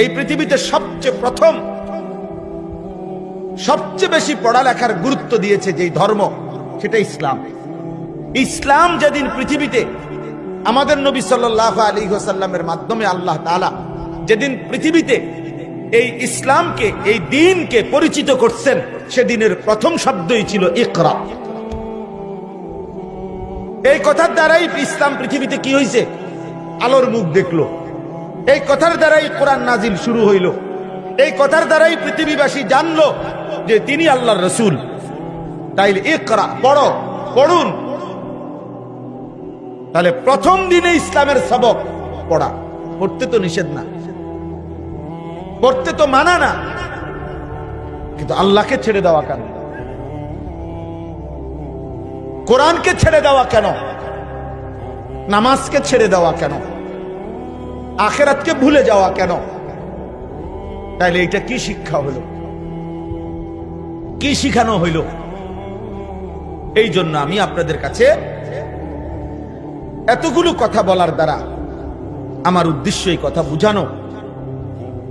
এই পৃথিবীতে সবচেয়ে প্রথম, সবচেয়ে বেশি পড়ালেখার গুরুত্ব দিয়েছে যেই ধর্ম, সেটা ইসলাম। ইসলাম যেদিন পৃথিবীতে আমাদের নবী সাল্লাহ আলী হোসাল্লামের মাধ্যমে আল্লাহ তালা যেদিন পৃথিবীতে এই ইসলামকে, এই দিনকে পরিচিত করছেন, সেদিনের প্রথম শব্দই ছিল ইকরা। এই কথার দ্বারাই ইসলাম পৃথিবীতে কি হয়েছে আলোর মুখ দেখল। এই কথার দ্বারাই কোরআন নাজিল শুরু হইল। এই কথার দ্বারাই পৃথিবীবাসী জানলো যে তিনি আল্লাহর রসুল। তাইলে ইকরা, পড়ো, পড়ুন। তাহলে প্রথম দিনে ইসলামের সবক পড়া। পড়তে তো নিষেধ না। পড়তে তো মানা না। কিন্তু আল্লাহকে ছেড়ে দেওয়া কেন? কোরআনকে ছেড়ে দেওয়া কেন? নামাজকে ছেড়ে দেওয়া কেন? আখেরাতকে ভুলে যাওয়া কেন? তাইলে এটা কি শিক্ষা হলো? কি শিখানো হইল? এই জন্য আমি আপনাদের কাছে এতগুলো কথা বলার দ্বারা আমার উদ্দেশ্য এই কথা বুঝানো।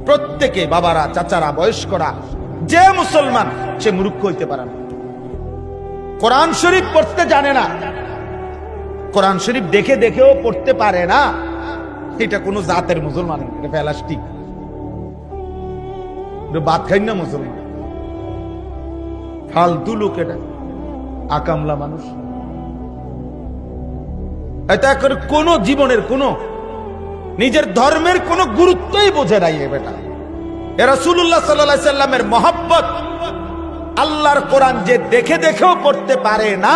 প্রত্যেকে বাবারা, চাচারা, বয়স্করা, যে মুসলমান, সে মূর্খ হইতে পারে না। কোরআন শরীফ পড়তে জানে না। কোরআন শরীফ দেখে দেখেও পড়তে পারে না। এটা কোনো জাতের মুসলমান, এটা প্যালাস্টিক বাদ খাই না মুসলমান। ফালতু লোক এটা। আকামলা মানুষ। এটা করে কোন জীবনের কোন, নিজের ধর্মের কোন গুরুত্বই বোঝে নাই এ বেটা। এরা সাল্লাল্লাহু আলাইহি সাল্লামের মহব্বত আল্লাহর কোরআন যে দেখে দেখেও পড়তে পারে না,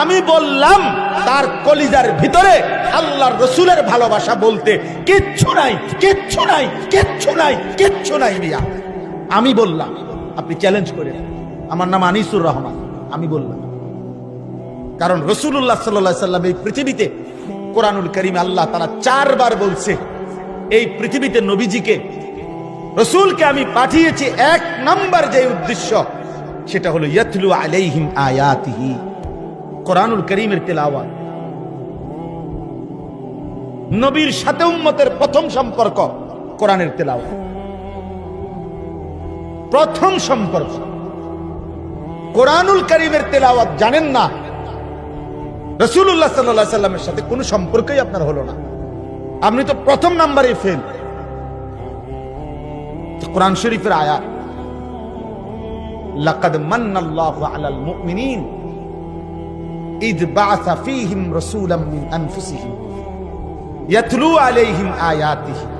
আমি বললাম, তার কলিজার ভিতরে আল্লাহর রসুলের ভালোবাসা বলতে কিচ্ছু নাই কিচ্ছু নাই কিচ্ছু নাই কিচ্ছু নাই মিয়া। আমি বললাম, আপনি চ্যালেঞ্জ করে আমার নাম আনিসুর রহমান, আমি বললাম। কারণ রসুল্লাহ সাল্লাহ সাল্লাম এই পৃথিবীতে কোরআনুল করিম আল্লাহ তারা চারবার বলছে, এই পৃথিবীতে নবীজিকে, রসুলকে আমি পাঠিয়েছি এক নাম্বার যে উদ্দেশ্য। সেটা হলো ইয়াতলু আলাইহিম আয়াতিহি। কোরআনুল করিমের তেলাওয়াত। নবীর সাথে উম্মতের প্রথম সম্পর্ক কোরআনের তেলাওয়াত। প্রথম সম্পর্ক। কোরআনুল করিমের তেলাওয়াত জানেন না? রসুল্লাহ সাল্লাহ সাল্লামের সাথে কোনো সম্পর্কই আপনার হলো না। আপনি তো প্রথম নাম্বারে ফেল কোরআন শরীফের আয়াত। لقد من الله على المؤمنين إذ بعث فيهم رسولا من أنفسهم يتلو عليهم آياتهم